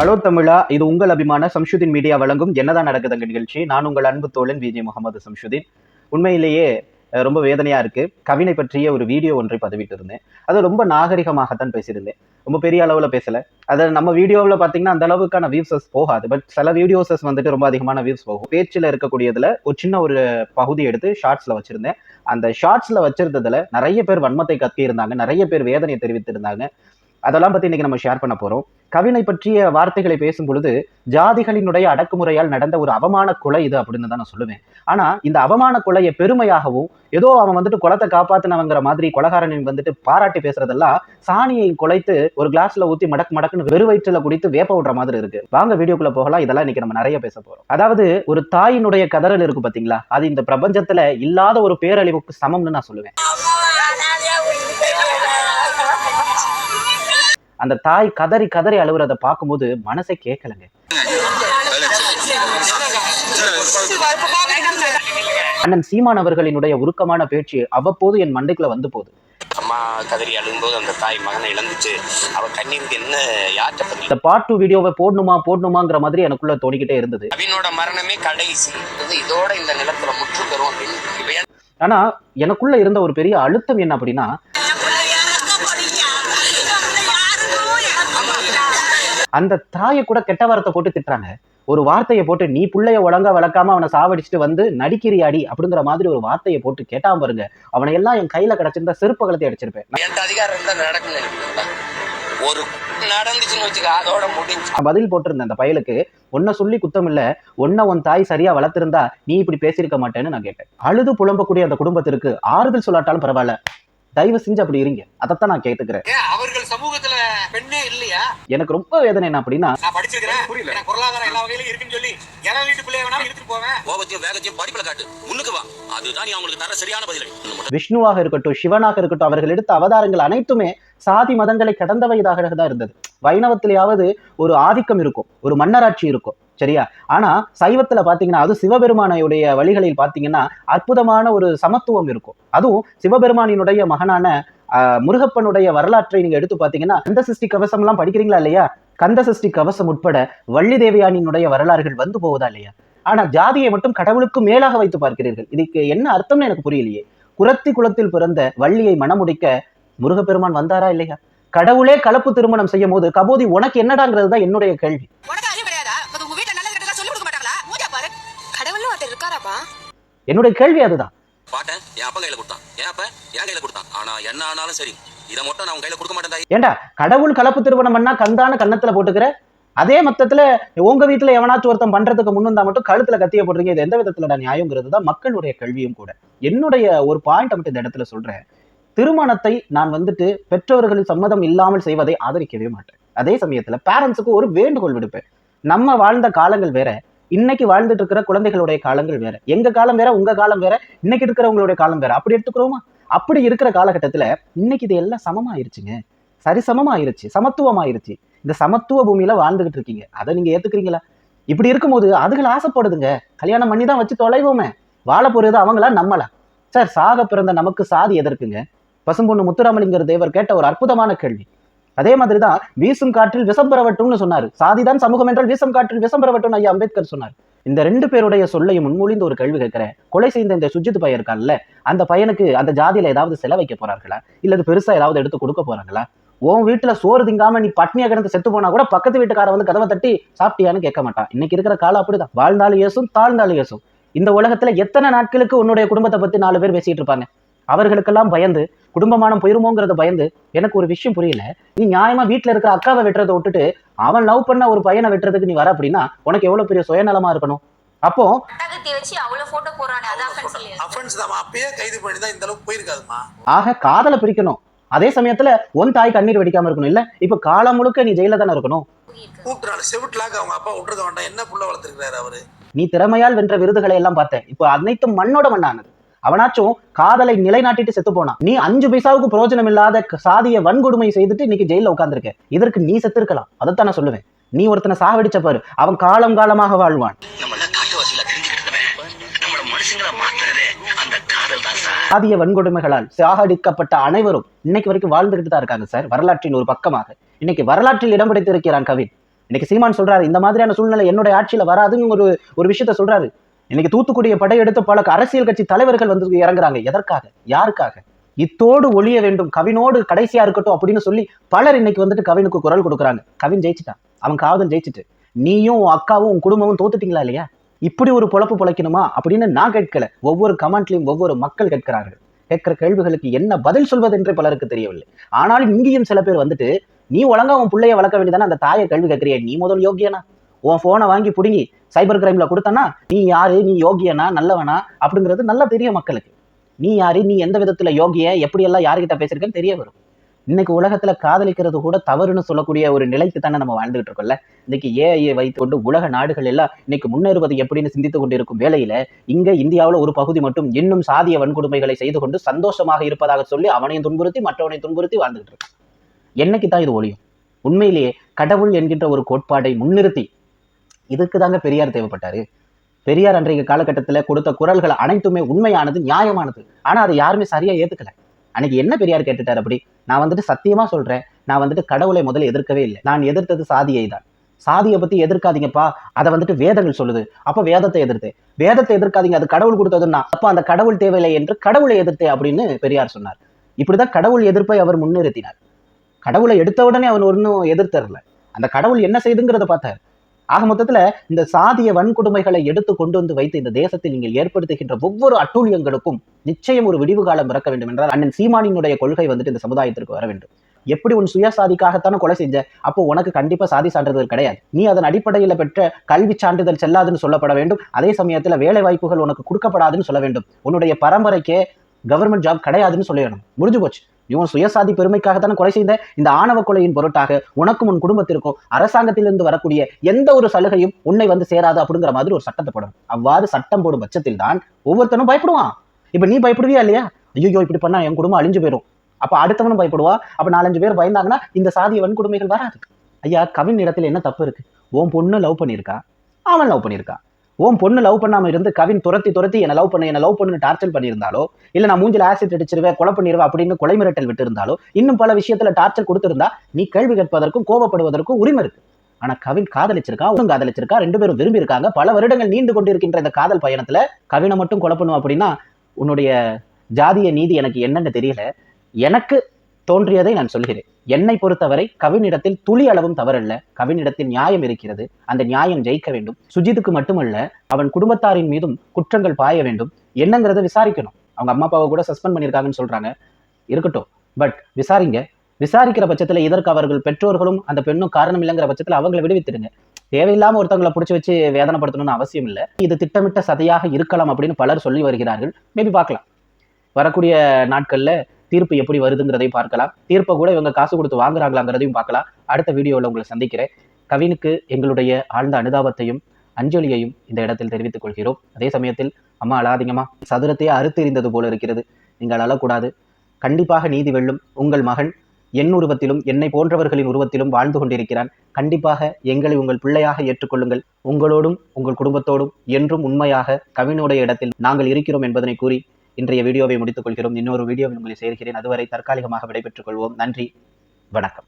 Hello தமிழா இது உங்கள் அபிமான சம்ஷுதீன் மீடியா வழங்கும் என்னதான் நடக்குதுங்க நிகழ்ச்சி. நான் உங்கள் அன்பு தோழன் விஜய் முகமது சம்ஷுதீன் உண்மையிலேயே ரொம்ப வேதனையா இருக்கு. கவினை பற்றிய ஒரு வீடியோ ஒன்றை பதிவிட்டு இருந்தேன். அது ரொம்ப நாகரிகமாகத்தான் பேசியிருந்தேன். ரொம்ப பெரிய அளவுல பேசல. அதை நம்ம வீடியோவில் பார்த்தீங்கன்னா அந்த அளவுக்கான வியூசஸ் போகாது. பட் சில வீடியோஸஸ் வந்துட்டு ரொம்ப அதிகமான வியூஸ் போகும். பேச்சில் இருக்கக்கூடியதுல ஒரு சின்ன ஒரு பகுதி எடுத்து ஷார்ட்ஸ்ல வச்சிருந்தேன். அந்த ஷார்ட்ஸ்ல வச்சிருந்ததுல நிறைய பேர் வன்மத்தை கத்தி இருந்தாங்க நிறைய பேர் வேதனையை தெரிவித்திருந்தாங்க. அதெல்லாம் பத்தி இன்னைக்கு நம்ம ஷேர் பண்ண போறோம். கவினை பற்றிய வார்த்தைகளை பேசும் பொழுது ஜாதிகளினுடைய அடக்குமுறையால் நடந்த ஒரு அவமான கொலை இது அப்படின்னு தான் நான் சொல்லுவேன். ஆனா இந்த அவமான கொலையை பெருமையாகவும் ஏதோ அவன் வந்துட்டு குளத்தை காப்பாத்தினவங்கிற மாதிரி கொலகாரனின் வந்துட்டு பாராட்டி பேசுறதெல்லாம் சாணியை குலைத்து ஒரு கிளாஸ்ல ஊத்தி மடக்கு மடக்குன்னு வெறு வயிற்றுல குடித்து வேப்ப விடுற மாதிரி இருக்கு. வாங்க வீடியோக்குள்ள போகலாம். இதெல்லாம் இன்னைக்கு நம்ம நிறைய பேச போறோம். அதாவது ஒரு தாயினுடைய கதறல் இருக்கு பாத்தீங்களா? அது இந்த பிரபஞ்சத்துல இல்லாத ஒரு பேரழிவுக்கு சமம்னு நான் சொல்லுவேன். அந்த தாய் கதறி கதறி அழுவுறத பார்க்கும்போது மனசே கேட்கலங்க. அண்ணன் சீமான் அவர்களினுடைய உருக்கமான பேச்சு அவ்வப்போது என் மண்டைக்குள்ள வந்து போகுது. அம்மா கதறி அழுகும்போது அந்த தாய் மகனை இழந்துச்சு. அவ கண்ணீருக்கு என்ன இந்த பார்ட் டூ வீடியோவை போடணுமா போடணுமாங்கிற மாதிரி எனக்குள்ள தோணிக்கிட்டே இருந்தது. கவினோட மரணமே கடைசி. இது இதோட இந்த நிலத்துல முற்று பெறும் அப்படின்னு ஆனா எனக்குள்ள இருந்த ஒரு பெரிய அழுத்தம் என்ன அப்படின்னா அந்த தாயை கூட கெட்ட வார்த்தை போட்டு திட்டுறாங்க. ஒரு வார்த்தையை போட்டு நீ புள்ளைய ஒழுங்கா வளர்க்காம அவனை சாவடிச்சுட்டு வந்து நடிக்கிறியாடி? அப்படிங்கிற மாதிரி ஒரு வார்த்தையை போட்டு கேட்டாம பாருங்க. அவனை எல்லாம் என் கையில கிடைச்சிருந்தா செருப்பு கலத்தி அடிச்சிருப்பேன். பதில் போட்டிருந்தேன் அந்த பயலுக்கு. உன்னை சொல்லி குத்தம் இல்ல. உன்னை உன் தாய் சரியா வளர்த்திருந்தா நீ இப்படி பேசியிருக்க மாட்டேன்னு நான் கேட்டேன். அழுது புலம்பக்கூடிய அந்த குடும்பத்திற்கு ஆறுதல் சொல்லாட்டாலும் பரவாயில்ல. தயவு செஞ்சு அப்படி இருங்க. அதைத்தான் நான் கேட்டுக்கிறேன். அவர்கள் சமூகத்துல பெண்ணே இல்லையா? எனக்கு ரொம்ப வேதனை என்ன அப்படின்னா நான் படிச்சிருக்கிறேன். புரியல. பொருளாதாரம் எல்லா வகையிலும் இருக்குன்னு சொல்லி எவன் வீட்டு பிள்ளைய வேணாலும் போவேன். கோபத்தையும் வேகத்தையும் படிப்புல காட்டு. முன்னுக்கு வா. அதுதான் நீ அவங்களுக்கு தர சரியான பதிலடி. விஷ்ணுவாக இருக்கட்டும் சிவனாக இருக்கட்டும் அவர்கள் எடுத்த அவதாரங்கள் அனைத்துமே சாதி மதங்களை கடந்தவைதாக தான் இருந்தது. வைணவத்திலேயாவது ஒரு ஆதிக்கம் இருக்கும் ஒரு மன்னராட்சி இருக்கும் சரியா? ஆனா சைவத்துல பாத்தீங்கன்னா அது சிவபெருமானுடைய வழிகளில் பாத்தீங்கன்னா அற்புதமான ஒரு சமத்துவம் இருக்கும். அதுவும் சிவபெருமானினுடைய மகனான முருகப்பனுடைய வரலாற்றை நீங்க எடுத்து பாத்தீங்கன்னா கந்த சிருஷ்டி கவசம் எல்லாம் படிக்கிறீங்களா இல்லையா? கந்த சிருஷ்டி கவசம் உட்பட வள்ளி தேவயானியினுடைய வரலாறுகள் வந்து போகுதா இல்லையா? ஆனா ஜாதியை மட்டும் கடவுளுக்கு மேலாக வைத்து பார்க்கிறீர்கள். இதுக்கு என்ன அர்த்தம்னு எனக்கு புரியலையே. குரத்தி குலத்தில் பிறந்த வள்ளியை மணமுடிக்க முருகப்பெருமான் வந்தாரா இல்லையா? கடவுளே கலப்பு திருமணம் செய்யும் போது கபோதி உனக்கு என்னடாங்கிறது தான் என்னுடைய கேள்வி. என்னுடைய கேள்வி அதுதான். பாட்டேன் என் கையில கொடுத்தான். ஆனா என்ன ஆனாலும் சரி இதை மட்டும் நான் கையில கொடுக்க மாட்டேன் ஏண்டா கடவுள் கலப்பு திருமணம் பண்ணா கந்தான கன்னத்துல போட்டுக்கிற? அதே மொத்தத்துல உங்க வீட்டுல எவனாச்சும் ஒருத்தன் பண்றதுக்கு முன்னுந்தா மட்டும் கழுத்துல கத்திய போடுறீங்க இது எந்த விதத்துல நியாயங்கிறது தான் மக்களுடைய கல்வியும் கூட. என்னுடைய ஒரு பாயிண்ட் மட்டும் இந்த இடத்துல சொல்றேன். திருமணத்தை நான் வந்துட்டு பெற்றோர்களின் சம்மதம் இல்லாமல் செய்வதை ஆதரிக்கவே மாட்டேன். அதே சமயத்துல பேரண்ட்ஸுக்கு ஒரு வேண்டுகோள் விடுப்பேன். நம்ம வாழ்ந்த காலங்கள் வேற இன்னைக்கு வாழ்ந்துட்டு இருக்கிற குழந்தைகளுடைய காலங்கள் வேற எங்க காலம் வேற உங்க காலம் வேற இன்னைக்கு இருக்கிறவங்களுடைய காலம் வேற. அப்படி எடுத்துக்கிறோமா? அப்படி இருக்கிற காலகட்டத்தில் இன்னைக்கு இது எல்லாம் சமமாயிருச்சுங்க சரிசமமாயிருச்சு சமத்துவமாயிருச்சு. இந்த சமத்துவ பூமியில வாழ்ந்துகிட்டு இருக்கீங்க. அதை நீங்க ஏத்துக்கிறீங்களா? இப்படி இருக்கும்போது அதுகள் ஆசைப்படுதுங்க. கல்யாணம் பண்ணி தான் வச்சு தொலைவோமே. வாழ போறது அவங்களா நம்மளா? சார் சாக பிறந்த நமக்கு சாதி எதற்குங்க? பசும்பொண்ணு முத்துராமலிங்கர் தேவர் கேட்ட ஒரு அற்புதமான கேள்வி. அதே மாதிரிதான் வீசும் காற்றில் விஷம் பெறவட்டும்னு சொன்னாரு. சாதிதான் சமூகம் என்றால் வீசும் காற்றில் விஷம் பெறவட்டும் ஐயா அம்பேத்கர் சொன்னார். இந்த ரெண்டு பேருடைய சொல்லையும் முன்மொழிந்து ஒரு கேள்வி கேட்கிறேன். கொலை செய்த இந்த சுஜித் பையன் இருக்கான்ல அந்த பையனுக்கு அந்த ஜாதியில ஏதாவது செலவைக்க போறார்களா? இல்லது பெருசா ஏதாவது எடுத்து கொடுக்க போறாங்களா? உன் வீட்டுல சோறு திங்காம நீ பட்னியா கிடந்து செத்து போனா கூட பக்கத்து வீட்டுக்கார வந்து கதவை தட்டி சாப்பிட்டியான்னு கேட்க மாட்டான். இன்னைக்கு இருக்கிற காலம் அப்படிதான். வாழ்ந்தாலும் ஏசும் தாழ்ந்தாலும் ஏசும் இந்த உலகத்துல எத்தனை நாட்களுக்கு உன்னுடைய குடும்பத்தை பத்தி நாலு பேர் பேசிட்டு இருப்பாங்க? அவர்களுக்கெல்லாம் பயந்து குடும்பமானம் போயிருமோங்கிறத பயந்து எனக்கு ஒரு விஷயம் புரியல. நீ நியாயமா வீட்டுல இருக்கிற அக்காவை வெட்டுறதை விட்டுட்டு அவன் லவ் பண்ண ஒரு பையனை வெட்டுறதுக்கு நீ வர அப்படின்னா உனக்கு எவ்வளவு பெரிய சுயநலமா இருக்கணும்? அப்போ ஆக காதலை பிரிக்கணும். அதே சமயத்துல உன் தாய் கண்ணீர் வெடிக்காம இருக்கணும் இல்ல? இப்ப காலம் முழுக்க நீ ஜெயில தானே இருக்கணும்? நீ திறமையால் வென்ற விருதுகளை எல்லாம் பார்த்தேன். இப்போ அனைத்தும் மண்ணோட மண்ணானது. அவனாச்சும் காதலை நிலைநாட்டிட்டு செத்து போனான். நீ அஞ்சு பைசாவுக்கு பிரயோஜனம் இல்லாத சாதிய வன்கொடுமை செய்துட்டு இன்னைக்கு ஜெயில உட்கார்ந்திருக்க. இதற்கு நீ செத்து இருக்கலாம் அதைத்தான் நான் சொல்லுவேன். நீ ஒருத்தனை சாவடிச்ச பாரு. அவன் காலம் காலமாக வாழ்வான். சாதிய வன்கொடுமைகளால் சாகடிக்கப்பட்ட அனைவரும் இன்னைக்கு வரைக்கும் வாழ்ந்துகிட்டு தான் இருக்காங்க சார். வரலாற்றின் ஒரு பக்கமாக. இன்னைக்கு வரலாற்றில் இடம் பிடித்திருக்கிறான் கவின். இன்னைக்கு சீமான் சொல்றாரு இந்த மாதிரியான சூழ்நிலை என்னுடைய ஆட்சியில வராதுன்னு ஒரு ஒரு விஷயத்த சொல்றாரு. இன்னைக்கு தூத்துக்குடிய படையெடுத்து பல அரசியல் கட்சி தலைவர்கள் வந்து இறங்குறாங்க. எதற்காக? யாருக்காக? இத்தோடு ஒழிய வேண்டும். கவினோடு கடைசியா இருக்கட்டும் அப்படின்னு சொல்லி பலர் இன்னைக்கு வந்துட்டு கவினுக்கு குரல் கொடுக்குறாங்க. கவின் ஜெயிச்சிட்டான். அவன் காதல் ஜெயிச்சிட்டு. நீயும் உன் அக்காவும் உன் குடும்பமும் தோத்துட்டீங்களா இல்லையா? இப்படி ஒரு பொழப்பு பொழைக்கணுமா அப்படின்னு நான் கேட்கல. ஒவ்வொரு கமெண்ட்லையும் ஒவ்வொரு மக்கள் கேட்கிறார்கள். கேட்கிற கேள்விகளுக்கு என்ன பதில் சொல்வதென்றே பலருக்கு தெரியவில்லை. ஆனாலும் இங்கேயும் சில பேர் வந்துட்டு நீ ஒழுங்கா உன் பிள்ளைய வளர்க்க வேண்டியதானே? அந்த தாயை கேள்வி கேட்கிறிய. நீ முதல் யோகியனா? உன் போனை வாங்கி பிடுங்கி சைபர் கிரைம்ல கொடுத்தனா நீ யாரு? நீ யோகியனா? நல்லவனா? அப்படிங்கிறது நல்லா தெரியும் மக்களுக்கு. நீ யாரு? நீ எந்த விதத்துல யோகிய? எப்படியெல்லாம் யாருக்கிட்ட பேசிருக்கேன்னு தெரிய வரும். இன்னைக்கு உலகத்துல காதலிக்கிறது கூட தவறுன்னு சொல்லக்கூடிய ஒரு நிலைக்கு தானே நம்ம வாழ்ந்துகிட்டு இருக்கோம்ல? இன்னைக்கு ஏஐயை வைத்துக்கொண்டு உலக நாடுகள் எல்லாம் இன்னைக்கு முன்னேறுவது எப்படின்னு சிந்தித்துக் கொண்டிருக்கும் வேளையில இங்க இந்தியாவில் ஒரு பகுதி மட்டும் இன்னும் சாதிய வன்கொடுமைகளை செய்து கொண்டு சந்தோஷமாக இருப்பதாக சொல்லி அவனையும் துன்புறுத்தி மற்றவனையும் துன்புறுத்தி வாழ்ந்துகிட்டு இருக்கான் என்னைக்கு தான் இது ஒழியும்? உண்மையிலேயே கடவுள் என்கின்ற ஒரு கோட்பாடை முன்னிறுத்தி இதுக்கு தாங்க பெரியார் தேவைப்பட்டாரு. பெரியார் அன்றைய காலகட்டத்தில் கொடுத்த குரல்கள் அனைத்துமே உண்மையானது நியாயமானது. ஆனால் அதை யாருமே சரியாக ஏற்றுக்கல அன்னைக்கு என்ன பெரியார் கேட்டுட்டார் அப்படி? நான் வந்துட்டு சத்தியமாக சொல்கிறேன் நான் வந்துட்டு கடவுளை முதல்ல எதிர்க்கவே இல்லை. நான் எதிர்த்தது சாதியை தான். சாதியை பற்றி எதிர்க்காதீங்கப்பா. அதை வந்துட்டு வேதங்கள் சொல்லுது. அப்போ வேதத்தை எதிர்த்தேன். வேதத்தை எதிர்க்காதீங்க. அது கடவுள் கொடுத்ததுன்னா அப்போ அந்த கடவுள் தேவையில்லை என்று கடவுளை எதிர்த்தேன் அப்படின்னு பெரியார் சொன்னார். இப்படிதான் கடவுள் எதிர்ப்பை அவர் முன்னிறுத்தினார். கடவுளை எடுத்த உடனே அவன் ஒன்றும் எதிர்த்தரல. அந்த கடவுள் என்ன செய்துங்கிறத பார்த்தார். ஆக மொத்தத்துல இந்த சாதிய வன்கொடுமைகளை எடுத்து கொண்டு வந்து வைத்து இந்த தேசத்தில் நீங்கள் ஏற்படுத்துகின்ற ஒவ்வொரு அட்டூழியங்களுக்கும் நிச்சயம் ஒரு விடிவு காலம் பிறக்க வேண்டும் என்றால் அண்ணன் சீமானினுடைய கொள்கை வந்துட்டு இந்த சமுதாயத்திற்கு வர வேண்டும். எப்படி உன் சுயசாதிக்காகத்தானே கொலை செஞ்ச? அப்போ உனக்கு கண்டிப்பா சாதி சான்றிதழ் கிடையாது. நீ அதன் அடிப்படையில் பெற்ற கல்வி சான்றிதழ் செல்லாதுன்னு சொல்லப்பட வேண்டும். அதே சமயத்துல வேலை வாய்ப்புகள் உனக்கு கொடுக்கப்படாதுன்னு சொல்ல வேண்டும். உன்னுடைய பரம்பரைக்கே கவர்மெண்ட் ஜாப் கிடையாதுன்னு சொல்லிடணும். முடிஞ்சு போச்சு. இவன் சுயசாதி பெருமைக்காகத்தானே கொலை செய்த இந்த ஆணவ கொலையின் பொருட்டாக உனக்கும் உன் குடும்பத்திற்கும் அரசாங்கத்திலிருந்து வரக்கூடிய எந்த ஒரு சலுகையும் உன்னை வந்து சேராது அப்படிங்கிற மாதிரி ஒரு சட்டத்தை போடும் அவ்வாறு சட்டம் போடும் பட்சத்தில் தான் ஒவ்வொருத்தனும் பயப்படுவான். இப்ப நீ பயப்படுவியா இல்லையா? ஐயோ இப்படி பண்ணா என் குடும்பம் அழிஞ்சு போயிடும் அப்ப அடுத்தவனும் பயப்படுவா? அப்ப நாலஞ்சு பேர் பயந்தாங்கன்னா இந்த சாதிய வன்கொடுமைகள் வராது. ஐயா கவின் இடத்துல என்ன தப்பு இருக்கு? உன் பொண்ணு லவ் பண்ணியிருக்கா? அவன் லவ் பண்ணியிருக்கான் உன் பொண்ணு லவ் பண்ணாம இருந்து கவின் துரத்தி துரத்தி என்ன லவ் பண்ண என்ன லவ் பண்ணு டார்ச்சர் பண்ணியிருந்தாலோ இல்ல நான் மூஞ்சில ஆசிட் அடிச்சிருவேன் கொலை பண்ணிடுவேன் அப்படின்னு கொலை மிரட்டல் விட்டு இருந்தாலோ இன்னும் பல விஷயத்துல டார்ச்சர் கொடுத்திருந்தா நீ கேள்வி கேட்பதற்கும் கோபப்படுவதற்கும் உரிமை இருக்கு. ஆனா கவின் காதலிச்சிருக்கா அவனும் காதலிச்சிருக்கா ரெண்டு பேரும் விரும்பி இருக்காங்க பல வருடங்கள் நீண்டு கொண்டிருக்கின்ற இந்த காதல் பயணத்துல கவினை மட்டும் கொலை பண்ணுவோம் அப்படின்னா உன்னுடைய ஜாதிய நீதி எனக்கு என்னன்னு தெரியல. எனக்கு தோன்றியதை நான் சொல்கிறேன். என்னை பொறுத்தவரை கவினிடத்தில் துளி அளவும் தவறல்ல. கவினிடத்தில் நியாயம் இருக்கிறது. அந்த நியாயம் ஜெயிக்க வேண்டும். சுஜித்துக்கு மட்டுமல்ல அவன் குடும்பத்தாரின் மீதும் குற்றங்கள் பாய வேண்டும். என்னங்கிறத விசாரிக்கணும். அவங்க அம்மா அப்பாவை கூட சஸ்பெண்ட் பண்ணியிருக்காங்கன்னு சொல்றாங்க. இருக்கட்டும். பட் விசாரிங்க. விசாரிக்கிற பட்சத்தில் இதற்கு அவர்கள் பெற்றோர்களும் அந்த பெண்ணும் காரணம் இல்லைங்கிற பட்சத்தில் அவங்களை விடுவித்துடுங்க. தேவையில்லாம ஒருத்தவங்களை பிடிச்சி வச்சு வேதனைப்படுத்தணும்னு அவசியம் இல்லை. இது திட்டமிட்ட சதையாக இருக்கலாம் அப்படின்னு பலர் சொல்லி வருகிறார்கள். மேபி பார்க்கலாம். வரக்கூடிய நாட்களில் தீர்ப்பு எப்படி வருதுங்கிறதையும் பார்க்கலாம். தீர்ப்பை கூட இவங்க காசு கொடுத்து வாங்குறாங்களாங்கிறதையும் பார்க்கலாம். அடுத்த வீடியோவில் உங்களை சந்திக்கிறேன். கவினுக்கு எங்களுடைய ஆழ்ந்த அனுதாபத்தையும் அஞ்சலியையும் இந்த இடத்தில் தெரிவித்துக் கொள்கிறோம். அதே சமயத்தில் அம்மா அழாதீங்கம்மா. சதுரத்தையே அறுத்தெறிந்தது போல இருக்கிறது. நீங்கள் அழக்கூடாது. கண்டிப்பாக நீதி வெல்லும் உங்கள் மகன் என் உருவத்திலும் என்னை போன்றவர்களின் உருவத்திலும் வாழ்ந்து கொண்டிருக்கிறான். கண்டிப்பாக எங்களை உங்கள் பிள்ளையாக ஏற்றுக்கொள்ளுங்கள். உங்களோடும் உங்கள் குடும்பத்தோடும் என்றும் உண்மையாக கவினுடைய இடத்தில் நாங்கள் இருக்கிறோம் என்பதனை கூறி இன்றைய வீடியோவை முடித்துக் கொள்கிறோம். இன்னொரு வீடியோவில் உங்களை சேர்கிறேன். அதுவரை தற்காலிகமாக விடைபெற்றுக் கொள்வோம். நன்றி. வணக்கம்.